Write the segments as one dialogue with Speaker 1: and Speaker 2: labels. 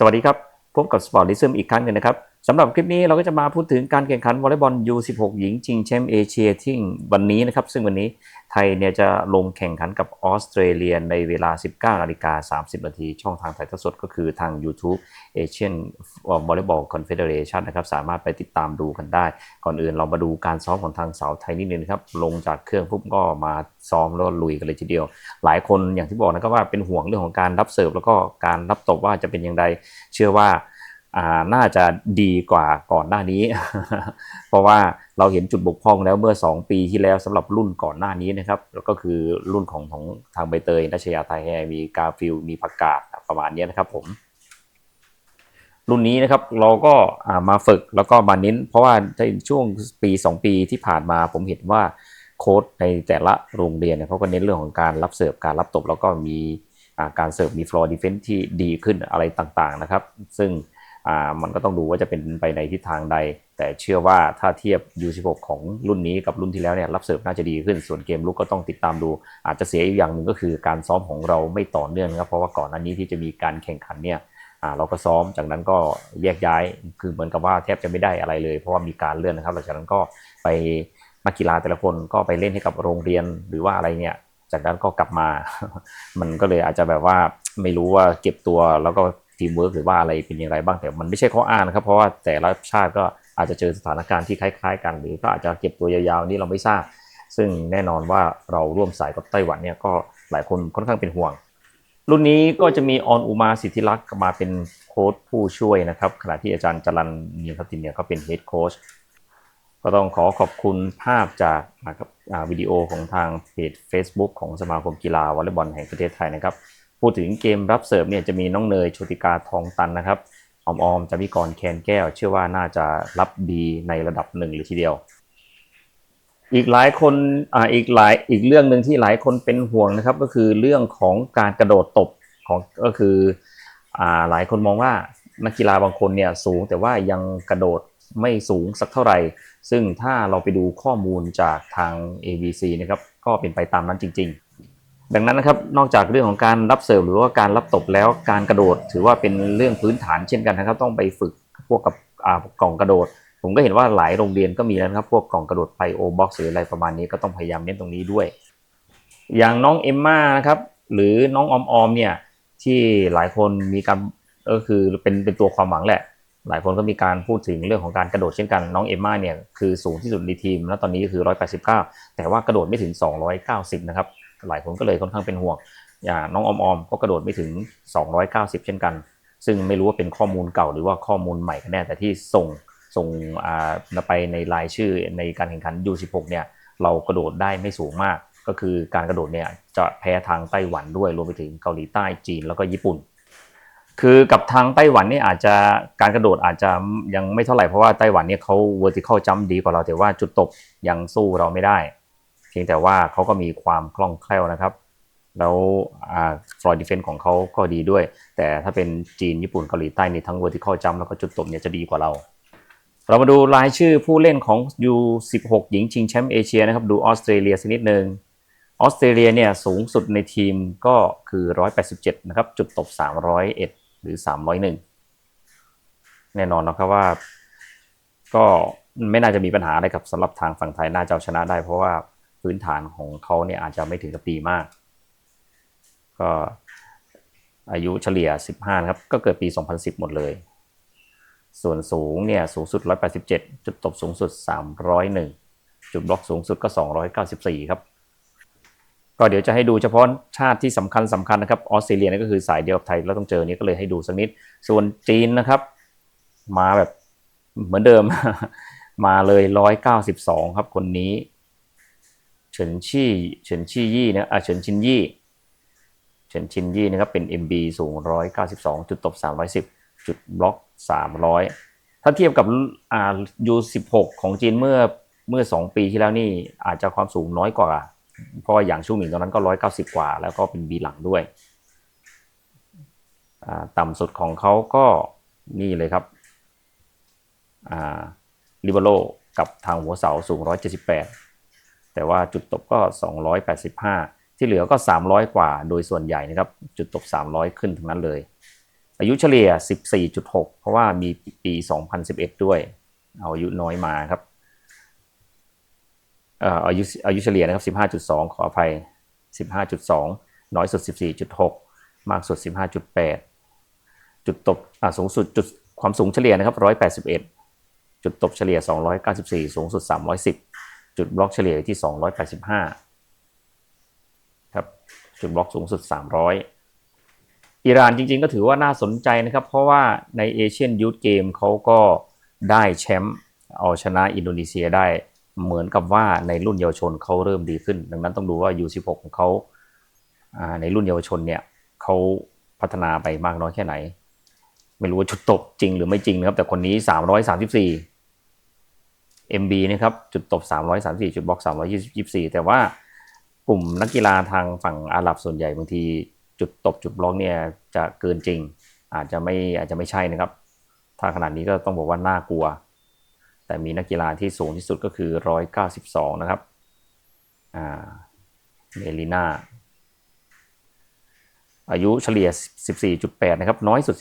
Speaker 1: สวัสดีครับ พบกับ Sport ลิซึมอีกครั้งหนึ่งนะครับ สำหรับคลิปนี้เราก็จะมาพูดถึงการแข่งขันวอลเลย์บอล U16 หญิงชิงแชมป์เอเชียที่วันนี้นะครับ ซึ่งวันนี้ไทยเนี่ยจะลงแข่งขันกับออสเตรเลียในเวลา 19นาฬิกา30 นาที ช่องทางถ่ายทอดสดก็คือทาง YouTube Asian Volleyball Confederation นะครับ สามารถไปติดตามดูกันได้ ก่อนอื่นเรามาดูการซ้อมของทางสาวไทยนิดนึงครับ ลงจากเครื่องปุ๊บก็มาซ้อมแล้วลุยกันเลยทีเดียว หลายคนอย่างที่บอกนะครับว่าเป็นห่วงเรื่องของการรับเสิร์ฟแล้วก็การรับตบว่าจะเป็นอย่างไรเชื่อว่า น่าจะดีกว่าก่อนหน้านี้ เพราะว่าเราเห็นจุดบกพร่องแล้วเมื่อ 2 ปีที่แล้วสำหรับรุ่นก่อนหน้านี้นะครับแล้วก็คือรุ่นของของทางใบเตยนัชยาไทยแฮมีกาฟิลมีผักกาดประมาณนี้นะครับผมรุ่นนี้นะครับเราก็ามาฝึกแล้วก็มาเน้น เพราะว่าในช่วงปี 2 ปีที่ผ่านมาผมเห็นว่าโค้ดในแต่ละโรงเรียนเนี่ยเขาก็เน้นเรื่องของการรับเสิร์ฟการรับตบแล้วก็มีาการเสิร์ฟมีฟลอร์ดิเฟนที่ดีขึ้นอะไรต่างๆนะครับ ซึ่ง อ่ามันก็ต้องดูว่าจะเป็นไปในทิศทางใด แต่เชื่อว่าถ้าเทียบ U16 ของรุ่นนี้กับรุ่นที่แล้วเนี่ยรับเสิร์ฟน่าจะดีขึ้น ส่วนเกมลุกก็ต้องติดตามดู อาจจะเสียอีกอย่างหนึ่งก็คือการซ้อมของเราไม่ต่อเนื่องครับเพราะว่าก่อนหน้านี้ที่จะมีการแข่งขันเนี่ยเราก็ซ้อมจากนั้นก็แยกย้ายคือเหมือนกับว่าแทบจะไม่ได้อะไรเลย เพราะว่ามีการเลื่อนนะครับ หลังจากนั้นก็ไปนักกีฬาแต่ละคนก็ไปเล่นให้กับโรงเรียนหรือว่าอะไรเนี่ย จากนั้นก็กลับมา มันก็เลยอาจจะแบบว่าไม่รู้ว่าเก็บตัวแล้วก็ ทีมเวิร์กหรือว่าอะไรเป็นอย่างไรบ้างแต่มันไม่ใช่ข้ออ้างนะครับ เพราะว่าแต่ละชาติก็อาจจะเจอสถานการณ์ที่คล้าย ๆ กัน หรือก็อาจจะเก็บตัวยาวๆนี่เราไม่ทราบ ซึ่งแน่นอนว่าเราร่วมสายกับไต้หวันเนี่ยก็หลายคนค่อนข้างเป็นห่วง รุ่นนี้ก็จะมีออนอุมาสิทธิลักษ์มาเป็นโค้ชผู้ช่วยนะครับ ขณะที่อาจารย์จรันเนียมพัตินเนี่ยก็เป็นเฮดโค้ชก็ต้องขอขอบคุณภาพจากวิดีโอของทางเพจ Facebook ของสมาคมกีฬาวอลเลย์บอลแห่งประเทศไทยนะครับ พูดถึงเกมรับเสิร์ฟเนี่ยจะมีน้องเนยโชติกาทองตันนะครับออมๆจะมีกรแคนแก้ว เชื่อว่าน่าจะรับดีในระดับหนึ่งเลยทีเดียว อีกหลายคนอ่าอีกหลายอีกเรื่องหนึ่งที่หลายคนเป็นห่วงนะครับ ก็คือเรื่องของการกระโดดตบของก็คืออ่าหลายคนมองว่านักกีฬาบางคนเนี่ยสูงแต่ว่ายังกระโดดไม่สูงสักเท่าไหร่ ซึ่งถ้าเราไปดูข้อมูลจากทาง ABC นะครับก็เป็นไปตามนั้นจริง ๆ ดังนั้นนะครับนอกจากเรื่องของการรับเสิร์ฟหรือว่าการรับตบแล้วการกระโดด ถือว่าเป็นเรื่องพื้นฐานเช่นกันนะครับ ต้องไปฝึกพวกกับกล่องกระโดด ผมก็เห็นว่าหลายโรงเรียนก็มีแล้วนะครับ พวกกล่องกระโดดไพโอบ็อกซ์หรืออะไรประมาณนี้ก็ต้องพยายามเน้นตรงนี้ด้วย อย่างน้องเอมมานะครับหรือน้องออมออมเนี่ยที่หลายคนมีการก็คือเป็นเป็นตัวความหวังแหละ หลายคนก็มีการพูดถึงเรื่องของการกระโดดเช่นกันน้องเอมมาเนี่ยคือสูงที่สุดในทีม แล้วตอนนี้ก็คือ 189 แต่ว่ากระโดดไม่ถึง 290 นะครับ หลายคนก็เลยค่อนข้างเป็นห่วงอย่างน้องอมออมก็กระโดดไม่ถึง 290 เช่นกัน ซึ่งไม่รู้ว่าเป็นข้อมูลเก่าหรือว่าข้อมูลใหม่กันแน่แต่ที่ส่งส่งไปในรายชื่อในการแข่งขัน U16 เนี่ยเรากระโดดได้ไม่สูงมาก ก็คือการกระโดดเนี่ยจะแพ้ทางไต้หวันด้วยรวมไปถึงเกาหลีใต้จีนแล้วก็ญี่ปุ่น คือกับทางไต้หวันนี่อาจจะการกระโดดอาจจะยังไม่เท่าไหร่เพราะว่าไต้หวันเนี่ยเขา vertical jump ดีกว่าเราแต่ว่าจุดตกยังสู้เราไม่ได้ เพียงแต่ว่าเขาก็มีความคล่องแคล่วนะครับ แล้วฟลอยดิเฟนของเขาก็ดีด้วย แต่ถ้าเป็นจีนญี่ปุ่นเกาหลีใต้นี่ทั้ง vertical jump แล้วก็จุดตกเนี่ยจะดีกว่าเรา เรามาดูรายชื่อผู้เล่นของ U16 หญิงชิงแชมป์เอเชียนะครับ ดูออสเตรเลียสักนิดหนึ่งออสเตรเลียเนี่ยสูงสุดในทีมก็คือ 187 นะครับ จุดตก301 หรือ 301 แน่นอนนะครับว่า ก็ไม่น่าจะมีปัญหาอะไรกับสำหรับทางฝั่งไทยน่าจะเอาชนะได้เพราะว่า พื้นฐานของเขาเนี่ยอาจจะไม่ถึงกับดีมาก ก็อายุเฉลี่ย 15 ครับ ก็เกิดปี 2010 หมดเลย ส่วนสูงเนี่ยสูงสุด 187 จุดตบสูงสุด 301 จุดบล็อกสูงสุดก็ 294 ครับ ก็เดี๋ยวจะให้ดูเฉพาะชาติที่สำคัญสำคัญนะครับ ออสเตรเลียนี่ก็คือสายเดียวกับไทยแล้วต้องเจอนี้ก็เลยให้ดูสักนิด ส่วนจีนนะครับ มาแบบเหมือนเดิม มาเลย 192 ครับคนนี้ ฉินชี่เฉินชี่ยี่นะอะเฉินชินยี่เฉินชินยี่นะครับเป็น MB สูง 192 จุดตบ 310 จุดบล็อก 300 ถ้าเทียบกับอ่า U16 ของจีนเมื่อเมื่อ 2 ปีที่แล้วนี่อาจจะความสูงน้อยกว่า เพราะอย่างชูหมิงตอนนั้นก็ 190 กว่า แล้วก็เป็น B หลังด้วยอ่าต่ำสุดของเขาก็นี่เลยครับอ่าลิเบโรกับทางหัวเสาสูง 178 แต่ว่าจุดตบก็ 285 ที่เหลือก็ 300 กว่า โดยส่วนใหญ่นะครับ จุดตบ300 ขึ้นทั้งนั้นเลย อายุเฉลี่ย 14.6 เพราะว่ามีปี 2011 ด้วย เอาอายุน้อยมาครับเอ่ออายุอายุเฉลี่ยนะครับ 15.2 ขออภัย 15.2 น้อยสุด 14.6 มากสุด 15.8 จุดตบอ่าสูงสุดจุดความสูงเฉลี่ยนะครับ 181 จุดตบเฉลี่ย 294 สูงสุด 310 จุดบล็อกเฉลี่ยอยู่ที่ 285 ครับ จุดบล็อกสูงสุด 300 อิหร่านจริงๆ ก็ถือว่าน่าสนใจนะครับ เพราะว่าในเอเชียนยูทเกมเขาก็ได้แชมป์เอาชนะอินโดนีเซียได้เหมือนกับว่าในรุ่นเยาวชนเขาเริ่มดีขึ้น ดังนั้นต้องดูว่า U16 ของเขาในรุ่นเยาวชนเนี่ยเขาพัฒนาไปมากน้อยแค่ไหน ไม่รู้ว่าชุดตบจริงหรือไม่จริงนะครับ แต่คนนี้ 334 MB นะครับจุดตบ 334 จุดบล็อก 324 แต่ว่ากลุ่มนักกีฬาทางฝั่งอาหรับส่วนใหญ่บางทีจุดตบจุดบล็อกเนี่ยจะเกินจริง อาจจะไม่อาจจะไม่ใช่นะครับ ถ้าขนาดนี้ก็ต้องบอกว่าน่ากลัว แต่มีนักกีฬาที่สูงที่สุดก็คือ 192 นะครับอ่าเมลิน่าอายุเฉลี่ย 14.8 นะครับ น้อยสุด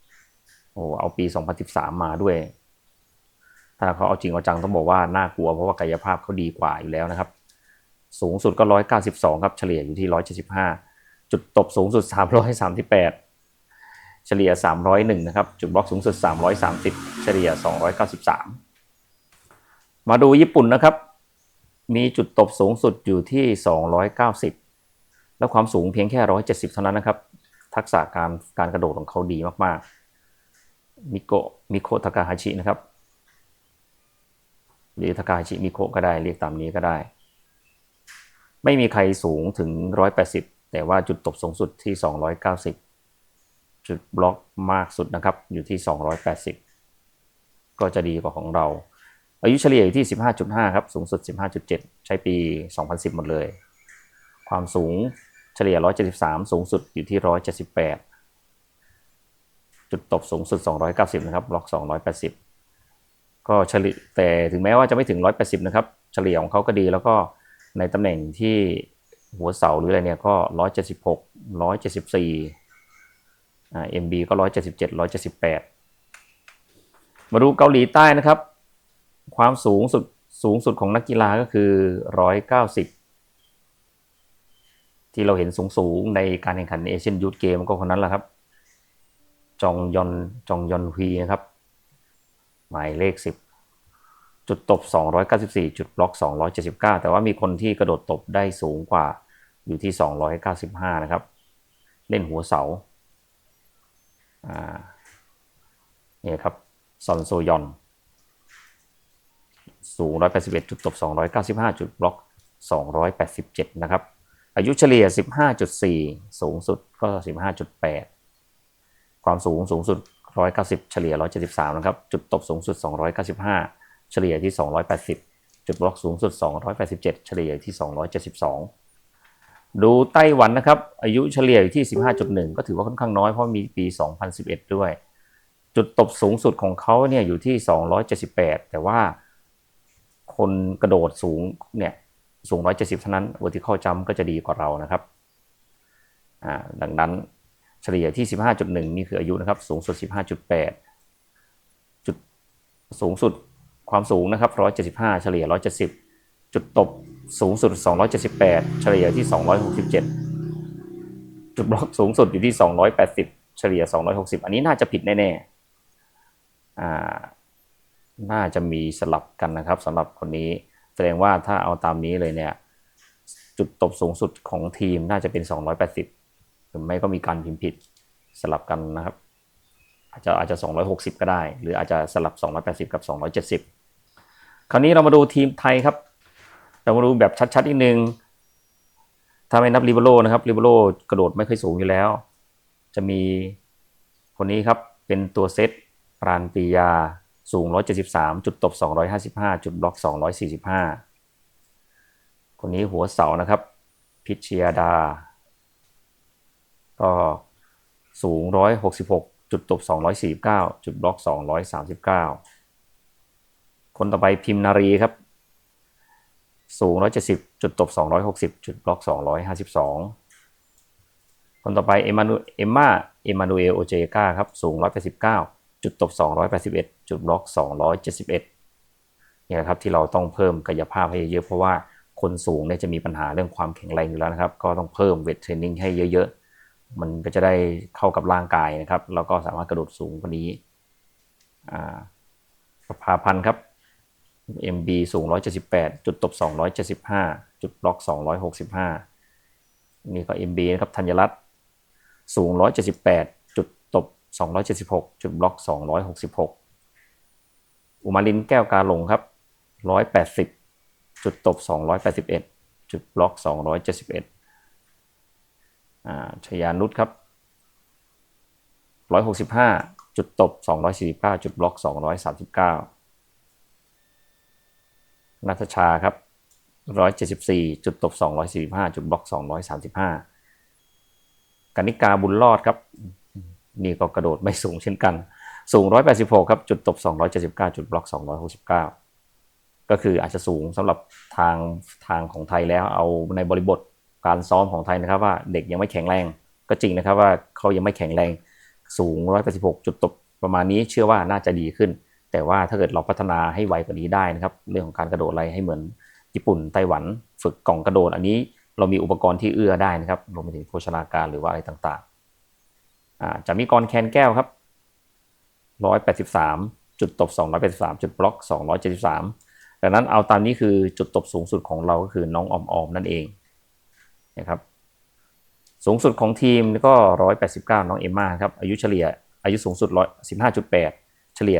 Speaker 1: 12.8 โอ้เอาปี 2013 มาด้วย ถ้าเขาเอาจริงเอาจังต้องบอกว่าน่ากลัวเพราะว่ากายภาพเขาดีกว่าอยู่แล้วนะครับ สูงสุดก็ 192 ครับ เฉลี่ยอยู่ที่ 175 จุดตบสูงสุด 338 เฉลี่ย 301 นะครับ จุดบล็อกสูงสุด 330 เฉลี่ย 293 มาดูญี่ปุ่นนะครับ มีจุดตบสูงสุดอยู่ที่ 290 แล้วความสูงเพียงแค่ 170 เท่านั้นนะครับ ทักษะการการกระโดดของเขาดีมากๆ มิโกะมิโกะทากาฮาชินะครับ หรือทากาชิมิโกะก็ได้เรียกตามนี้ก็ได้ ไม่มีใครสูงถึง 180 แต่ว่าจุดตบสูงสุดที่ 290 จุดบล็อกมากสุดนะครับอยู่ที่ 280 ก็จะดีกว่าของเรา อายุเฉลี่ยอยู่ที่ 15.5 ครับ สูงสุด 15.7 ใช้ปี 2010 หมดเลย ความสูงเฉลี่ย 173 สูงสุดอยู่ที่ 178 จุดตบสูงสุด 290 นะครับบล็อก 280 ก็เฉลี่ยแต่ถึงแม้ว่าจะไม่ถึง 180 นะครับ เฉลี่ยของเขาก็ดีแล้วก็ในตำแหน่งที่หัวเสาหรืออะไรเนี่ยก็ 176 174อ่า MB ก็ 177 178 มาดูเกาหลีใต้นะครับ ความสูงสุดสูงสุดของนักกีฬาก็คือ 190 ที่เราเห็นสูงสูงในการแข่งขันเอเชียนยูทเกมก็คนนั้นแหละครับ จองยอนจองยอนฮีนะครับ หมายเลข 10 จุดตบ 294 จุดบล็อก 279 แต่ว่ามีคนที่กระโดดตบได้สูงกว่าอยู่ที่ 295 นะครับ เล่นหัวเสาเนี่ยครับซอนโซยอน สูง 181 จุดตบ 295 จุดบล็อก 287 นะครับ อายุเฉลี่ย 15.4 สูงสุดก็ 15.8 ความสูงสูงสุด 190 เฉลี่ย 173 นะครับ จุดตบสูงสุด 295 เฉลี่ยที่ 280 จุดบล็อกสูงสุด 287 เฉลี่ยที่ 272 ดูไต้หวันนะครับ อายุเฉลี่ยอยู่ที่ 15.1 ก็ถือว่าค่อนข้างน้อย เพราะมีปี 2011 ด้วย จุดตบสูงสุดของเขาเนี่ยอยู่ที่ 278 แต่ว่าคนกระโดดสูงเนี่ยสูง 170 เท่านั้น vertical jump ก็จะดีกว่าเรานะครับ อ่า ดังนั้น ฉลี่ยที่ 15.1 นี่คืออายุนะครับ สูงสุด 15.8 จุดสูงสุดความสูงนะครับ 175 เฉลี่ย 170 จุดตบสูงสุด 278 เฉลี่ยที่ 267 จุดบล็อกสูงสุดอยู่ที่ 280 เฉลี่ย 260 อันนี้น่าจะผิดแน่ๆอ่าน่าจะมีสลับกันนะครับสำหรับคนนี้แสดงว่าถ้าเอาตามนี้เลยเนี่ย จุดตบสูงสุดของทีมน่าจะเป็น 280 รือไม่ก็มีการพิมพ์ผิดสลับกันนะครับ อาจจะอาจจะ 260 ก็ได้ หรืออาจจะสลับ 280 กับ 270 คราวนี้เรามาดูทีมไทยครับ เรามาดูแบบชัดๆอีกนึง ถ้าไม่นับริเบโรนะครับริเบโรกระโดดไม่ค่อยสูงอยู่แล้ว จะมีคนนี้ครับเป็นตัวเซตปราณปียาสูง 173 จุดตบ 255 จุดบล็อก 245 คนนี้หัวเสานะครับ พิชยาดา ก็สูง 166 จุดตบ 249 จุดบล็อก 239 คนต่อไปพิมนารีครับ สูง 170 จุดตบ 260 จุดบล็อก 252 คนต่อไปเอมานูเอมมาเอมานูเอลโอเจกาครับ สูง 189 จุดตบ 281 จุดบล็อก 271เนี่ยนะครับที่เราต้องเพิ่มกายภาพให้เยอะเพราะว่าคนสูงเนี่ยจะมีปัญหาเรื่องความแข็งแรงอยู่แล้วนะครับ ก็ต้องเพิ่มเวทเทรนนิ่งให้เยอะๆ มันก็จะได้เข้ากับร่างกายนะครับ แล้วก็สามารถกระโดดสูงกว่านี้ประภาพันธ์ครับ MB สูง 178 จุดตบ 275 จุดบล็อก 265 นี่ก็ MB นะครับธัญรัตน์สูง 178 จุดตบ 276 จุดบล็อก 266 อุมาลินแก้วกาหลงครับ 180 จุดตบ 281 จุดบล็อก 271 ชยานุชครับ 165 จุดตบ 249 จุดบล็อก 239 นัทชาครับ 174 จุดตบ 245 จุดบล็อก 235กนิกาบุญรอดครับ นี่ก็กระโดดไม่สูงเช่นกัน สูง 186 ครับ จุดตบ 279 จุดบล็อก 269 ก็คืออาจจะสูงสำหรับทางทางของไทยแล้วเอาในบริบท การซ้อมของไทยนะครับว่าเด็กยังไม่แข็งแรง ก็จริงนะครับว่าเขายังไม่แข็งแรงสูง 186 จุดตบประมาณนี้เชื่อว่าน่าจะดีขึ้น แต่ว่าถ้าเกิดเราพัฒนาให้ไวกว่านี้ได้นะครับ เรื่องของการกระโดดอะไรให้เหมือนญี่ปุ่นไต้หวัน ฝึกกล่องกระโดด อันนี้เรามีอุปกรณ์ที่เอื้อได้นะครับรวมไปถึงโภชนาการหรือว่าอะไรต่างๆจะมีกรแคนแก้วครับ 183 จุดตบ 283 จุดบล็อก 273ดังนั้นเอาตามนี้คือจุดตบสูงสุดของเราก็คือน้องออมออมนั่นเอง นะครับสูงสุดของทีมก็ 189 น้องเอมมาครับอายุเฉลี่ยอายุสูงสุด15.8 เฉลี่ย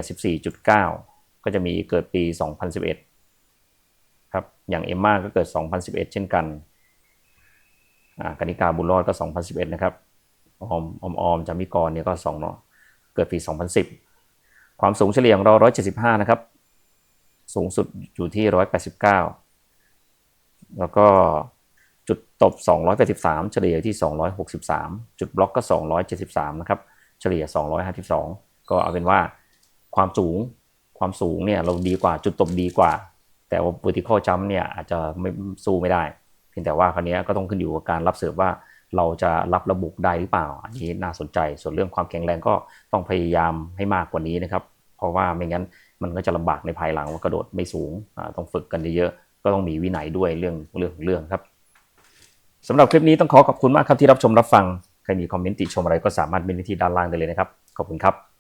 Speaker 1: 14.9 ก็จะมีเกิดปี 2011 ครับอย่างเอมมาก็เกิด 2011 เช่นกันอ่ากนิกาบุญรอดก็ 2011 นะครับออมออมออมจามิกรเนี่ยก็2เนาะเกิดปี 2010 ความสูงเฉลี่ยของเรา 175 นะครับ สูงสุดอยู่ที่ 189 แล้วก็ จุดตบ 283 เฉลี่ยที่ 263 จุดบล็อกก็ 273 นะครับ เฉลี่ย 252 ก็เอาเป็นว่าความสูงความสูงเนี่ยเราดีกว่าจุดตบดีกว่า แต่ว่า vertical jump เนี่ยอาจจะไม่สู้ไม่ได้ เพียงแต่ว่าคราวนี้ก็ต้องขึ้นอยู่กับการรับเสิร์ฟว่าเราจะรับระบุได้หรือเปล่า อันนี้น่าสนใจ ส่วนเรื่องความแข็งแรงก็ต้องพยายามให้มากกว่านี้นะครับ เพราะว่าไม่งั้นมันก็จะลำบากในภายหลังว่ากระโดดไม่สูง ต้องฝึกกันเยอะๆ ก็ต้องมีวินัยด้วยเรื่องเรื่องของเรื่องครับ สำหรับคลิปนี้ต้องขอขอบคุณมากครับที่รับชมรับฟัง ใครมีคอมเมนต์ติชมอะไรก็สามารถเมนที่ด้านล่างได้เลยนะครับ ขอบคุณครับ